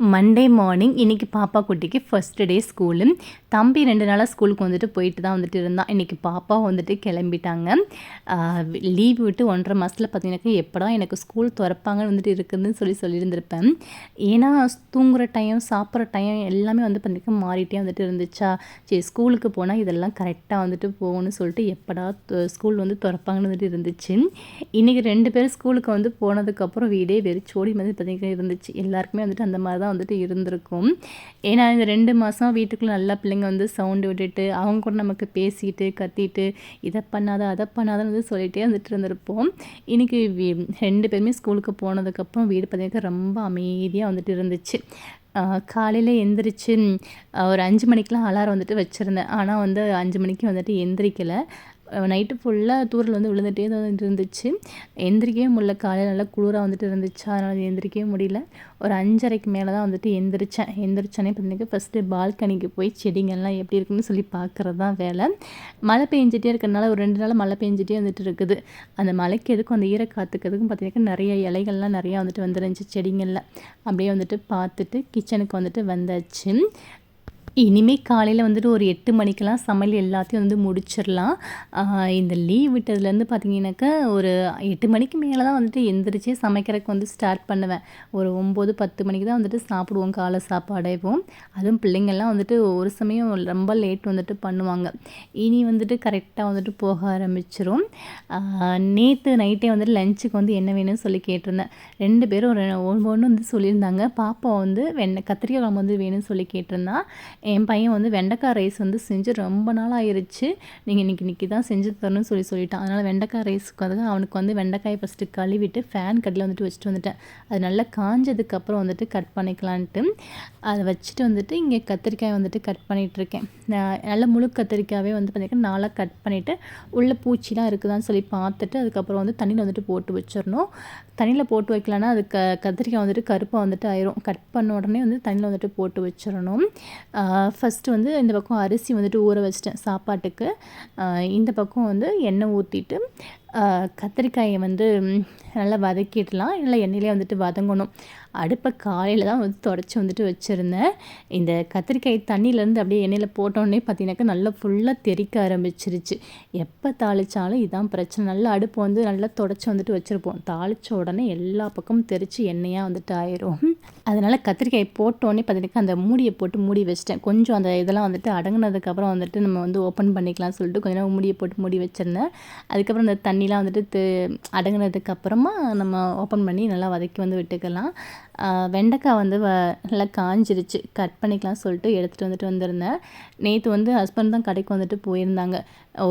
Monday morning இன்றைக்கி பாப்பா குட்டிக்கு ஃபஸ்ட்டு டே ஸ்கூலு தம்பி ரெண்டு நாளாக ஸ்கூலுக்கு வந்துட்டு போயிட்டு தான் வந்துட்டு இருந்தான். இன்றைக்கி பாப்பா வந்துட்டு கிளம்பிட்டாங்க. லீவ் விட்டு ஒன்றரை மாதத்தில் பார்த்தீங்கன்னாக்கா எப்படா எனக்கு ஸ்கூல் திறப்பாங்கன்னு வந்துட்டு இருக்குதுன்னு சொல்லி சொல்லியிருந்திருப்பேன். ஏன்னா தூங்குகிற டைம் சாப்பிட்ற டைம் எல்லாமே வந்து பார்த்திங்கன்னா மாறிட்டே வந்துட்டு இருந்துச்சா? சரி ஸ்கூலுக்கு போனால் இதெல்லாம் கரெக்டாக வந்துட்டு போகணும்னு சொல்லிட்டு எப்படா ஸ்கூல் வந்து திறப்பாங்கன்னு வந்துட்டு இருந்துச்சு. இன்றைக்கி ரெண்டு பேரும் ஸ்கூலுக்கு வந்து போனதுக்கப்புறம் வீடே வெறிச்சோடி வந்து பார்த்திங்கன்னா இருந்துச்சு. எல்லாருக்குமே வந்துட்டு அந்த மாதிரி தான் வந்துட்டு இருந்திருக்கும். ஏன்னா இந்த ரெண்டு மாதம் வீட்டுக்குள்ளே நல்லா பிள்ளைங்க வந்து சவுண்டு விட்டுட்டு அவங்க கூட நமக்கு பேசிட்டு கத்திட்டு இதை பண்ணாத அதை பண்ணாதன்னு வந்து சொல்லிகிட்டே வந்துட்டு இருந்திருப்போம். இன்றைக்கி ரெண்டு பேருமே ஸ்கூலுக்கு போனதுக்கப்புறம் வீடு பார்த்திங்கன்னா ரொம்ப அமைதியாக வந்துட்டு இருந்துச்சு. காலையில் எந்திரிச்சு ஒரு அஞ்சு மணிக்கெலாம் அலாரம் வந்துட்டு வச்சுருந்தேன். ஆனால் வந்து அஞ்சு மணிக்கு வந்துட்டு எந்திரிக்கலை. நைட்டு ஃபுல்லாக தூரில் வந்து விழுந்துகிட்டே தான் இருந்துச்சு. எந்திரிக்கவே முடியல. காலையில் நல்லா குளிராக வந்துட்டு இருந்துச்சு. அதனால் எந்திரிக்கவே முடியல. ஒரு அஞ்சரைக்கு மேலே தான் வந்துட்டு எந்திரிச்சேன். எந்திரிச்சோன்னே பார்த்தீங்கன்னா ஃபஸ்ட்டு பால்கனிக்கு போய் செடிங்கள்லாம் எப்படி இருக்குன்னு சொல்லி பார்க்குறது தான் வேலை. மழை பெஞ்சிட்டே இருக்கிறனால ஒரு ரெண்டு நாள் மழை பெஞ்சிட்டே வந்துட்டு இருக்குது. அந்த மழைக்கு எதுக்கும் அந்த ஈரக்காத்துக்கிறதுக்கும் பார்த்தீங்கன்னா நிறைய இலைகள்லாம் நிறையா வந்துட்டு வந்துருந்துச்சு செடிங்களில். அப்படியே வந்துட்டு பார்த்துட்டு கிச்சனுக்கு வந்துட்டு வந்தாச்சு. இனிமேல் காலையில் வந்துட்டு ஒரு எட்டு மணிக்கெல்லாம் சமையல் எல்லாத்தையும் வந்து முடிச்சிடலாம். இந்த லீவ் விட்டதுலேருந்து பார்த்தீங்கன்னாக்கா ஒரு எட்டு மணிக்கு மேலே தான் வந்துட்டு எந்திரிச்சே சமைக்கிறதுக்கு வந்து ஸ்டார்ட் பண்ணுவேன். ஒரு ஒம்பது பத்து மணிக்கு தான் வந்துட்டு சாப்பிடுவோம் காலை சாப்பாடைவோம் அதுவும் பிள்ளைங்கள்லாம் வந்துட்டு ஒரு சமயம் ரொம்ப லேட் வந்துட்டு பண்ணுவாங்க. இனி வந்துட்டு கரெக்டாக வந்துட்டு போக ஆரம்பிச்சிரும். நேற்று நைட்டே வந்துட்டு லஞ்சுக்கு வந்து என்ன வேணும்னு சொல்லி கேட்டிருந்தேன். ரெண்டு பேரும் ஒவ்வொன்று வந்து சொல்லியிருந்தாங்க. பாப்பா வந்து வெண்ணெய் கத்திரிக்காய் குழம்பு வந்து வேணும்னு சொல்லி கேட்டிருந்தான் என் பையன் வந்து வெண்டைக்காய் ரைஸ் வந்து செஞ்சு ரொம்ப நாள் ஆயிடுச்சு நீங்கள் இன்றைக்கி இன்றைக்கி தான் செஞ்சு தரணும்னு சொல்லி சொல்லிட்டான். அதனால் வெண்டைக்காய் ரைஸ்க்கு வந்து அவனுக்கு வந்து வெண்டைக்காயை ஃபஸ்ட்டு கழுவிட்டு ஃபேன் கட்டில் வந்துட்டு வச்சுட்டு வந்துட்டேன். அது நல்லா காஞ்சதுக்கப்புறம் வந்துட்டு கட் பண்ணிக்கலான்ட்டு. அதை வச்சுட்டு வந்துட்டு இங்கே கத்திரிக்காய் வந்துட்டு கட் பண்ணிகிட்ருக்கேன் நல்ல முழு கத்திரிக்காயே வந்து பார்த்திங்கன்னா நாளாக கட் பண்ணிவிட்டு உள்ளே பூச்சிலாம் இருக்குதான்னு சொல்லி பார்த்துட்டு அதுக்கப்புறம் வந்து தண்ணியில் வந்துட்டு போட்டு வச்சிடணும். தண்ணியில் போட்டு வைக்கலன்னா அது க கத்திரிக்காய் வந்துட்டு கருப்பாக வந்துட்டு ஆயிரும். கட் பண்ண உடனே வந்து தண்ணியில் வந்துட்டு போட்டு வச்சிடணும். ஃபஸ்ட்டு வந்து இந்த பக்கம் அரிசி வந்துட்டு ஊற வச்சிட்டேன் சாப்பாட்டுக்கு. இந்த பக்கம் வந்து எண்ணெய் ஊற்றிட்டு கத்திரிக்காயை வந்து நல்லா வதக்கிடலாம். இல்லை எண்ணெயிலே வந்துட்டு வதங்கணும். அடுப்பை காலையில் தான் வந்து தொடச்சி வந்துட்டு வச்சுருந்தேன். இந்த கத்திரிக்காய் தண்ணியிலேருந்து அப்படியே எண்ணெயில் போட்டோடனே பார்த்தீங்கன்னாக்கா நல்லா ஃபுல்லாக தெறிக்க ஆரம்பிச்சிருச்சு. எப்போ தாளித்தாலும் இதான் பிரச்சனை. நல்லா அடுப்பு வந்து நல்லா தொடச்சி வந்துட்டு வச்சுருப்போம். தாளித்த உடனே எல்லா பக்கமும் தெரித்து எண்ணெயாக வந்துட்டு ஆயிரும். அதனால் கத்திரிக்காய் போட்டோடனே பார்த்தீங்கன்னா அந்த மூடியை போட்டு மூடி வச்சிட்டேன். கொஞ்சம் அந்த இதெல்லாம் வந்துட்டு அடங்கினதுக்கப்புறம் வந்துட்டு நம்ம வந்து ஓப்பன் பண்ணிக்கலாம் சொல்லிட்டு கொஞ்ச நேரம் மூடியை போட்டு மூடி வச்சுருந்தேன். அதுக்கப்புறம் அந்த தண்ணி தண்ணிலாம் வந்துட்டு அடங்கினதுக்கப்புறமா நம்ம ஓப்பன் பண்ணி நல்லா வதக்கி வந்து விட்டுக்கலாம். வெண்டைக்காய் வந்து வ நல்லா காஞ்சிருச்சு. கட் பண்ணிக்கலாம் சொல்லிட்டு எடுத்துகிட்டு வந்துட்டு வந்திருந்தேன். நேற்று வந்து ஹஸ்பண்ட் தான் கடைக்கு வந்துட்டு போயிருந்தாங்க.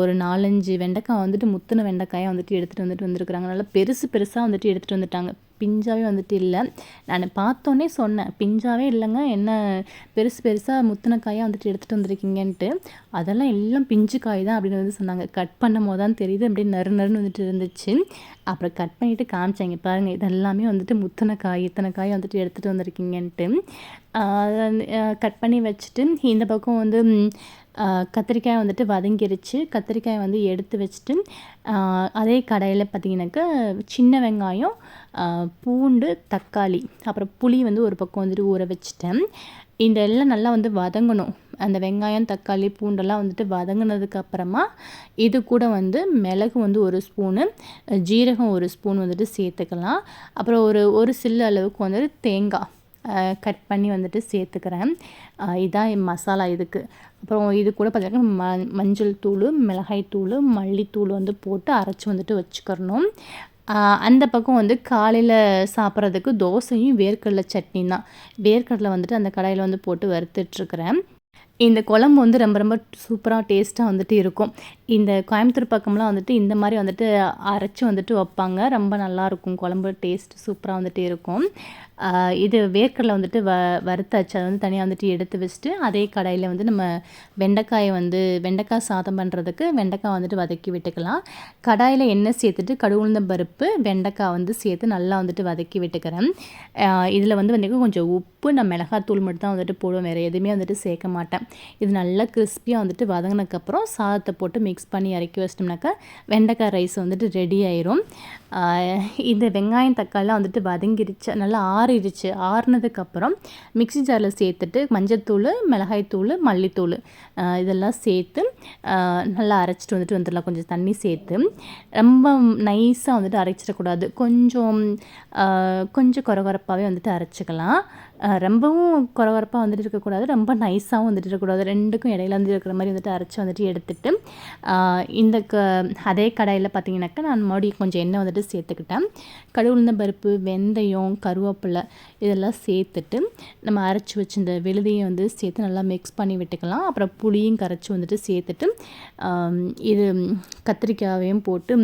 ஒரு நாலஞ்சு வெண்டைக்காய் வந்துட்டு முத்தின வெண்டைக்காயை வந்துட்டு எடுத்துகிட்டு வந்துட்டு வந்திருக்கிறாங்க. நல்லா பெருசு பெருசாக வந்துட்டு எடுத்துகிட்டு வந்துட்டாங்க. பிஞ்சாவே வந்துட்டு இல்லை. நான் பார்த்தோன்னே சொன்னேன் பிஞ்சாவே இல்லைங்க. என்ன பெருசு பெருசாக முத்தின காயாக வந்துட்டு எடுத்துகிட்டு வந்திருக்கீங்கன்ட்டு. அதெல்லாம் எல்லாம் பிஞ்சு காய் தான் அப்படின்னு வந்து சொன்னாங்க. கட் பண்ணும் போது தான் தெரியுது அப்படியே நறு நறுன்னு வந்துட்டு இருந்துச்சு. அப்புறம் கட் பண்ணிவிட்டு காமிச்சாங்க. பாருங்கள் இதெல்லாமே வந்துட்டு முத்தின காய் இத்தனை காய் வந்துட்டு எடுத்துகிட்டு வந்திருக்கீங்கன்ட்டு. கட் பண்ணி வச்சுட்டு இந்த பக்கம் வந்து கத்திரிக்காய் வந்துட்டு வதங்கிருச்சு. கத்திரிக்காயை வந்து எடுத்து வச்சுட்டு அதே கடையில் பார்த்திங்கனாக்கா சின்ன வெங்காயம் பூண்டு தக்காளி அப்புறம் புளி வந்து ஒரு பக்கம் வந்துட்டு ஊற வச்சுட்டேன். இந்த எல்லாம் நல்லா வந்து வதங்கணும். அந்த வெங்காயம் தக்காளி பூண்டெல்லாம் வந்துட்டு வதங்கினதுக்கு அப்புறமா இது கூட வந்து மிளகு வந்து ஒரு ஸ்பூனு ஜீரகம் ஒரு ஸ்பூன் வந்துட்டு சேர்த்துக்கலாம். அப்புறம் ஒரு ஒரு சில்லு அளவுக்கு வந்துட்டு தேங்காய். கட் பண்ணி வந்துட்டு சேர்த்துக்கிறேன். இதான் மசாலா இதுக்கு. அப்புறம் இது கூட பார்த்திங்கன்னா ம மஞ்சள் தூள் மிளகாய் தூள் மல்லித்தூள் வந்து போட்டு அரைச்சி வந்துட்டு வச்சுக்கிறணும். அந்த பக்கம் வந்து காலையில் சாப்பிட்றதுக்கு தோசையும் வேர்க்கடலை சட்னி தான். வேர்க்கடலை வந்துட்டு அந்த கடையில் வந்து போட்டு வறுத்துட்ருக்குறேன் இந்த குழம்பு வந்து ரொம்ப ரொம்ப சூப்பராக டேஸ்ட்டாக வந்துட்டு இருக்கும். இந்த கோயம்புத்தூர் பக்கம்லாம் வந்துட்டு இந்த மாதிரி வந்துட்டு அரைச்சி வந்துட்டு வைப்பாங்க. ரொம்ப நல்லாயிருக்கும் குழம்பு டேஸ்ட் சூப்பராக வந்துட்டு இருக்கும். இது வேர்க்கடலை வந்துட்டு வ வறுத்தாச்சு. அதை வந்து தனியாக வந்துட்டு எடுத்து வச்சுட்டு அதே கடையில் வந்து நம்ம வெண்டைக்காயை வந்து வெண்டைக்காய் சாதம் பண்ணுறதுக்கு வெண்டைக்காய் வந்துட்டு வதக்கி விட்டுக்கலாம். கடாயில் எண்ணெய் சேர்த்துட்டு கடுகுழுந்த பருப்பு வெண்டைக்காய் வந்து சேர்த்து நல்லா வந்துட்டு வதக்கி விட்டுக்கிறேன். இதில் வந்து வந்து கொஞ்சம் உப்பு நான் மிளகாத்தூள் மட்டும் தான் வந்துட்டு போடுவேன். வேறு எதுவுமே வந்துட்டு சேர்க்க மாட்டேன். இது நல்லா கிறிஸ்பியாக வந்துட்டு வதங்கினதுக்கப்புறம் சாதத்தை போட்டு மிக்ஸ் பண்ணி இறக்கி வச்சிட்டோம்னாக்கா வெண்டைக்காய் ரைஸ் வந்துட்டு ரெடி ஆயிரும். இந்த வெங்காயம் தக்காளிலாம் வந்துட்டு வதங்கிருச்சு நல்லா ஆறிடுச்சு ஆறுனதுக்கப்புறம் மிக்ஸி ஜாரில் சேர்த்துட்டு மஞ்சத்தூள் மிளகாய்த்தூள் மல்லித்தூள் இதெல்லாம் சேர்த்து நல்லா அரைச்சிட்டு வந்துட்டு வந்துடலாம். கொஞ்சம் தண்ணி சேர்த்து. ரொம்ப நைஸாக வந்துட்டு அரைச்சிடக்கூடாது. கொஞ்சம் கொஞ்சம் குறகுறப்பாகவே வந்துட்டு அரைச்சிக்கலாம். ரொம்பவும் குறகுறப்பாக வந்துட்டு இருக்கக்கூடாது. ரொம்ப நைஸாகவும் வந்துட்டு இருக்கக்கூடாது ரெண்டுக்கும் இடையில வந்து இருக்கிற மாதிரி வந்துட்டு அரைச்சி வந்துட்டு எடுத்துட்டு இந்த க அதே கடாயில் பார்த்தீங்கன்னாக்கா நான் மறுபடியும் கொஞ்சம் எண்ணெய் வந்துட்டு சேர்த்துக்கிட்டேன். கடுகுழுந்த பருப்பு வெந்தயம் கருவேப்பிலை இதெல்லாம் சேர்த்துட்டு நம்ம அரைச்சி வச்சு இந்த விழுதியை வந்து சேர்த்து நல்லா மிக்ஸ் பண்ணி விட்டுக்கலாம். அப்புறம் புளியும் கரைச்சி வந்துட்டு சேர்த்துட்டு இது கத்திரிக்காயையும் போட்டு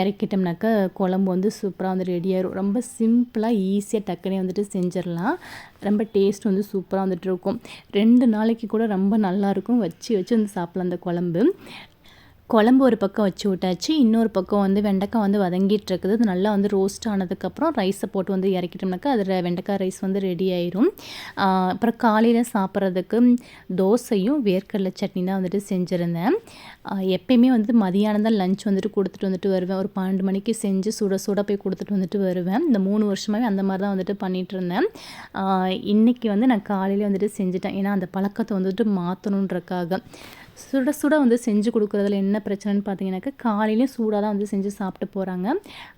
இறக்கிட்டோம்னாக்கா குழம்பு வந்து சூப்பராக வந்து ரெடியாகிடும் ரொம்ப சிம்பிளாக ஈஸியாக டக்குனே வந்துட்டு செஞ்சிடலாம். ரொம்ப டேஸ்ட் வந்து சூப்பராக வந்துட்டு இருக்கும். ரெண்டு நாளைக்கு கூட ரொம்ப நல்லாயிருக்கும் வச்சு வச்சு வந்து சாப்பிட்லாம் அந்த குழம்பு. குழம்பு ஒரு பக்கம் வச்சு விட்டாச்சு இன்னொரு பக்கம் வந்து வெண்டைக்காய் வந்து வதங்கிட்டு இருக்குது அது நல்லா வந்து ரோஸ்ட் ஆனதுக்கப்புறம் ரைஸை போட்டு வந்து இறக்கிட்டோம்னாக்கா அதில் வெண்டைக்காய் ரைஸ் வந்து ரெடி ஆயிரும். அப்புறம் காலையில் சாப்பிட்றதுக்கு தோசையும் வேர்க்கடலை சட்னி தான் வந்துட்டு செஞ்சுருந்தேன். எப்பயுமே வந்து மதியானம் தான் லஞ்ச் வந்துட்டு கொடுத்துட்டு வந்துட்டு வருவேன். ஒரு பன்னெண்டு மணிக்கு செஞ்சு சுட சுட போய் கொடுத்துட்டு வந்துட்டு வருவேன். இந்த மூணு வருஷமாகவே அந்த மாதிரி தான் வந்துட்டு பண்ணிகிட்டு இருந்தேன் இன்றைக்கி வந்து நான் காலையில் வந்துட்டு செஞ்சுட்டேன். ஏன்னா அந்த பழக்கத்தை வந்துட்டு மாற்றணுன்றக்காக சுட சுட வந்து செஞ்சு கொடுக்குறதுல என்ன பிரச்சனைன்னு பார்த்தீங்கன்னாக்கா காலையிலையும் சூடாக தான் வந்து செஞ்சு சாப்பிட்டு போகிறாங்க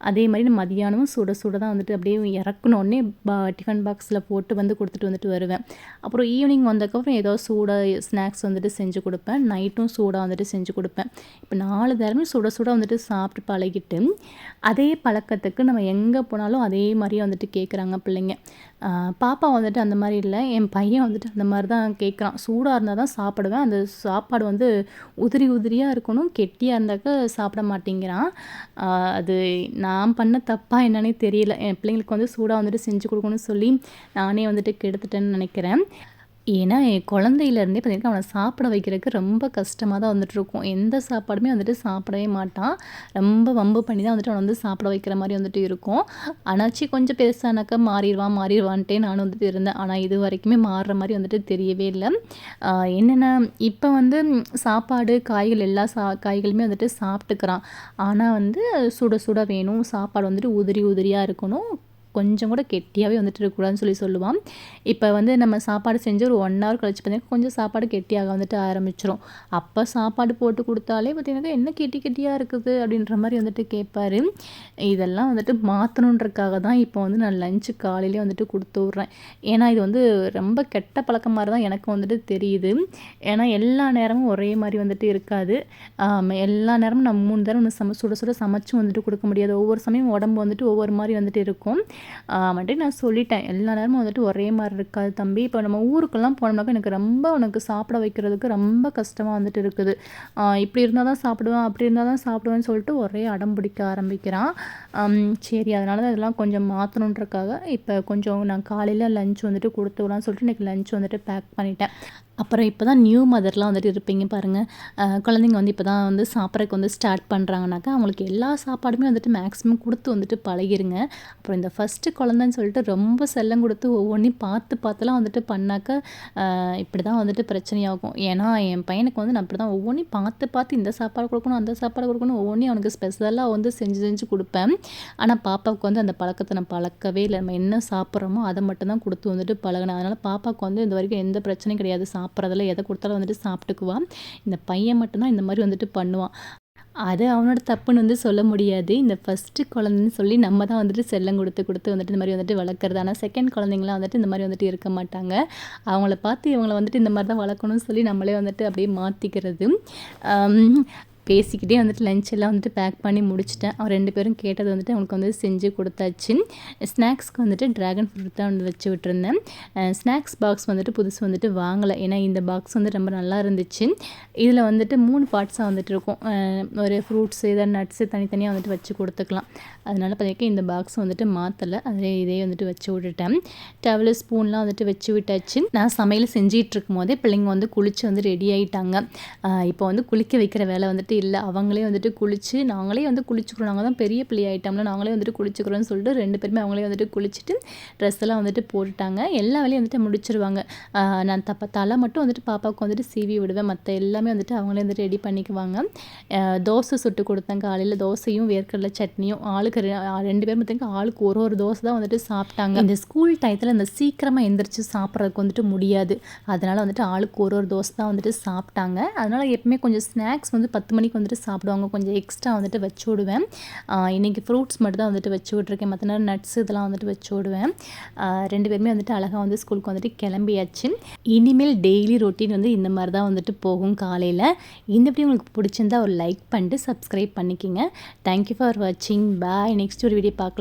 அதே மாதிரி மதியானமும் சுட சுட தான் வந்துட்டு அப்படியே இறக்கணுன்னே பா டிஃபன் பாக்ஸில் போட்டு வந்து கொடுத்துட்டு வந்துட்டு வருவேன். அப்புறம் ஈவினிங் வந்ததுக்கப்புறம் ஏதோ சூடாக ஸ்நாக்ஸ் வந்துட்டு செஞ்சு கொடுப்பேன். நைட்டும் சூடாக வந்துட்டு செஞ்சு கொடுப்பேன். இப்போ நாலு தரமே சுட சுட வந்துட்டு சாப்பிட்டு பழகிட்டு அதே பழக்கத்துக்கு நம்ம எங்கே போனாலும் அதே மாதிரியே வந்துட்டு கேட்குறாங்க பிள்ளைங்க. பாப்பா வந்துட்டு அந்த மாதிரி இல்லை. என் பையன் வந்துட்டு அந்த மாதிரி தான் கேட்குறான் சூடாக இருந்தால் தான் சாப்பிடுவேன். அந்த சாப்பாடு வந்து உதிரி உதிரியாக இருக்கணும். கெட்டியாக இருந்தாக்க சாப்பிட மாட்டேங்கிறான். அது நான் பண்ண தப்பாக என்னன்னே தெரியல. என் பிள்ளைங்களுக்கு வந்து சூடாக வந்துட்டு செஞ்சு கொடுக்கணும்னு சொல்லி நானே வந்துட்டு கெடுத்துட்டேன்னு நினைக்கிறேன். ஏன்னா என் குழந்தையிலேருந்தே பார்த்தீங்கன்னா அவனை சாப்பிட வைக்கிறதுக்கு ரொம்ப கஷ்டமாக தான் வந்துட்டுருக்கும். எந்த சாப்பாடுமே வந்துட்டு சாப்பிடவே மாட்டான். ரொம்ப வம்பு பண்ணி தான் வந்துட்டு அவனை வந்து சாப்பிட வைக்கிற மாதிரி வந்துட்டு இருக்கும். ஆனாச்சு கொஞ்சம் பெருசானாக்கா மாறிடுவான் மாறிடுவான்ட்டே நானும் வந்துட்டு இருந்தேன். ஆனால் இது வரைக்குமே மாறுற மாதிரி வந்துட்டு தெரியவே இல்லை. என்னென்ன இப்போ வந்து சாப்பாடு காய்கள் எல்லா சா காய்களுமே வந்துட்டு சாப்பிட்டுக்கிறான். ஆனால் வந்து சுட சுட வேணும். சாப்பாடு வந்துட்டு உதிரி உதிரியாக இருக்கணும். கொஞ்சம் கூட கெட்டியாகவே வந்துட்டு இருக்கக்கூடாதுன்னு சொல்லி சொல்லுவான். இப்போ வந்து நம்ம சாப்பாடு செஞ்சு ஒரு ஒன் ஹவர் கழிச்சு பார்த்தீங்கன்னா கொஞ்சம் சாப்பாடு கெட்டியாக வந்துட்டு ஆரம்பிச்சிடும் அப்போ சாப்பாடு போட்டு கொடுத்தாலே பார்த்தீங்கன்னா என்ன கெட்டி கெட்டியாக இருக்குது அப்படின்ற மாதிரி வந்துட்டு கேட்பாரு இதெல்லாம் வந்துட்டு மாற்றணுன்றக்காக தான் இப்போ வந்து நான் லஞ்சு காலையிலே வந்துட்டு கொடுத்து விட்றேன். ஏன்னா இது வந்து ரொம்ப கெட்ட பழக்கம் மாதிரி தான் எனக்கு வந்துட்டு தெரியுது. ஏன்னா எல்லா நேரமும் ஒரே மாதிரி வந்துட்டு இருக்காது. எல்லா நேரமும் நம்ம மூணு நேரம் சம சுட சுட சமைச்சும் வந்துட்டு கொடுக்க முடியாது. ஒவ்வொரு சமயம் உடம்பு வந்துட்டு ஒவ்வொரு மாதிரி வந்துட்டு இருக்கும். வந்துட்டு நான் சொல்லிட்டேன். எல்லா நேரமும் வந்துட்டு ஒரே மாதிரி இருக்காது தம்பி. இப்போ நம்ம ஊருக்கெல்லாம் போனோம்னாக்கா எனக்கு ரொம்ப உனக்கு சாப்பிட வைக்கிறதுக்கு ரொம்ப கஷ்டமாக வந்துட்டு இருக்குது. இப்படி இருந்தால் தான் சாப்பிடுவேன் அப்படி இருந்தால் தான் சாப்பிடுவேன்னு சொல்லிட்டு ஒரே அடம் பிடிக்க ஆரம்பிக்கிறான். சரி அதனால தான் இதெல்லாம் கொஞ்சம் மாற்றணுன்றக்காக இப்போ கொஞ்சம் நான் காலையில் லஞ்ச் வந்துட்டு கொடுத்துடலான்னு சொல்லிட்டு இன்றைக்கி லஞ்ச் வந்துட்டு பேக் பண்ணிட்டேன். அப்புறம் இப்போ தான் நியூ மதர்லாம் வந்துட்டு இருப்பீங்க பாருங்கள் குழந்தைங்க வந்து இப்போ தான் வந்து சாப்பிட்றதுக்கு வந்து ஸ்டார்ட் பண்ணுறாங்கனாக்கா அவங்களுக்கு எல்லா சாப்பாடுமே வந்துட்டு மேக்ஸிமம் கொடுத்து வந்துட்டு பழகிருங்க. அப்புறம் இந்த ஃபஸ்ட்டு குழந்தைன்னு சொல்லிட்டு ரொம்ப செல்லம் கொடுத்து ஒவ்வொன்றையும் பார்த்து பார்த்துலாம் வந்துட்டு பண்ணாக்கா இப்படி தான் வந்துட்டு பிரச்சனையாகும். ஏன்னா என் பையனுக்கு வந்து நான் அப்படி தான் ஒவ்வொன்றையும் பார்த்து பார்த்து இந்த சாப்பாடு கொடுக்கணும் அந்த சாப்பாடு கொடுக்கணும் ஒவ்வொன்றையும் அவனுக்கு ஸ்பெஷலாக வந்து செஞ்சு செஞ்சு கொடுப்பேன். ஆனால் பாப்பாவுக்கு வந்து அந்த பழக்கத்தை நான் பழக்கவே இல்லை. நம்ம என்ன சாப்பிட்றோமோ அதை மட்டும் தான் கொடுத்து வந்துட்டு பழகினேன். அதனால் பாப்பாவுக்கு வந்து இந்த வரைக்கும் எந்த பிரச்சனையும் கிடையாது. சாப்பிட்றதுல எதை கொடுத்தாலும் வந்துட்டு சாப்பிட்டுக்குவான். இந்த பையன் மட்டும்தான் இந்த மாதிரி வந்துட்டு பண்ணுவான். அது அவனோட தப்புன்னு வந்து சொல்ல முடியாது. இந்த ஃபஸ்ட்டு குழந்தைன்னு சொல்லி நம்ம தான் வந்துட்டு செல்லம் கொடுத்து கொடுத்து வந்துட்டு இந்த மாதிரி வந்துட்டு வளர்க்குறது. ஆனால் செகண்ட் குழந்தைங்களாம் வந்துட்டு இந்த மாதிரி வந்துட்டு இருக்க மாட்டாங்க. அவங்கள பார்த்து இவங்கள வந்துட்டு இந்த மாதிரி தான் வளர்க்கணும்னு சொல்லி நம்மளே வந்துட்டு அப்படியே மாற்றிக்கிறது பேசிக்கிட்டே வந்துட்டு லஞ்ச் எல்லாம் வந்துட்டு பேக் பண்ணி முடிச்சிட்டேன். அவன் ரெண்டு பேரும் கேட்டது வந்துட்டு அவனுக்கு வந்து செஞ்சு கொடுத்தாச்சு. ஸ்நாக்ஸ்க்கு வந்துட்டு ட்ராகன் ஃப்ரூட் தான் வந்து வச்சு விட்டுருந்தேன். ஸ்நாக்ஸ் பாக்ஸ் வந்துட்டு புதுசு வந்துட்டு வாங்கலை. ஏன்னா இந்த பாக்ஸ் வந்து ரொம்ப நல்லா இருந்துச்சு. இதில் வந்துட்டு மூணு பார்ட்ஸாக வந்துட்டு இருக்கும். ஒரு ஃப்ரூட்ஸ் இதை நட்ஸு தனித்தனியாக வந்துட்டு வச்சு கொடுத்துக்கலாம். அதனால் பார்த்தீங்கன்னா இந்த பாக்ஸ் வந்துட்டு மாற்றலை அதே இதே வந்துட்டு வச்சு விட்டுட்டேன். டவலு ஸ்பூன்லாம் வந்துட்டு வச்சு விட்டாச்சு. நான் சமையல் செஞ்சிகிட்டு இருக்கும் போதே பிள்ளைங்க வந்து குளிச்சு வந்து ரெடி ஆகிட்டாங்க இப்போ வந்து குளிக்க வைக்கிற வேலை வந்துட்டு இல்லை. அவங்களே வந்துட்டு குளித்து நாங்களே வந்து குளிச்சுக்கிறோம். நாங்கள் தான் பெரிய பிள்ளை ஆகிட்டோம்ல நாங்களே வந்துட்டு குளிச்சுக்கிறோன்னு சொல்லிட்டு ரெண்டு பேருமே அவங்களே வந்துட்டு குளிச்சுட்டு ட்ரெஸ் எல்லாம் வந்துட்டு போட்டுட்டாங்க. எல்லா வேலையும் வந்துட்டு முடிச்சிருவாங்க. நான் தப்ப தலை மட்டும் வந்துட்டு பாப்பாவுக்கு வந்துட்டு சீவி விடுவேன். மற்ற எல்லாமே வந்துட்டு அவங்களே வந்துட்டு ரெடி பண்ணிக்குவாங்க. தோசை சுட்டு கொடுத்தேன் காலையில். தோசையும் வேர்க்கடலை சட்னியும் ஆளுக்கு ரெண்டு பேர் பார்த்திங்க ஆளுக்கு ஒரு ஒரு தோசை தான் வந்துட்டு சாப்பிட்டாங்க. இந்த ஸ்கூல் டயத்தில் இந்த சீக்கிரமாக எந்திரிச்சு சாப்பிட்றதுக்கு வந்துட்டு முடியாது. அதனால் வந்துட்டு ஆளுக்கு ஒரு ஒரு தோசை தான் வந்துட்டு சாப்பிட்டாங்க. அதனால் எப்பவுமே கொஞ்சம் ஸ்நாக்ஸ் வந்து பத்து மணிக்கு வந்துட்டு சாப்பிடுவாங்க. கொஞ்சம் எக்ஸ்ட்ரா வந்துட்டு வச்சு விடுவேன். இன்றைக்கி ஃப்ரூட்ஸ் மட்டும் தான் வந்துட்டு வச்சு விட்ருக்கேன் மற்ற நேரம் நட்ஸ் இதெல்லாம் வந்துட்டு வச்சு விடுவேன். ரெண்டு பேருமே வந்துட்டு அழகாக வந்து ஸ்கூலுக்கு வந்துட்டு கிளம்பியாச்சு. இனிமேல் டெய்லி ரொட்டீன் வந்து இந்த மாதிரி தான் வந்துட்டு போகும் காலையில். இந்த உங்களுக்கு பிடிச்சிருந்தா ஒரு லைக் பண்ணிட்டு சப்ஸ்கிரைப் பண்ணிக்கிங்க. தேங்க்யூ ஃபார் வாட்சிங் பாய் நெக்ஸ்ட் ஒரு வீடியோ பார்க்கலாம்.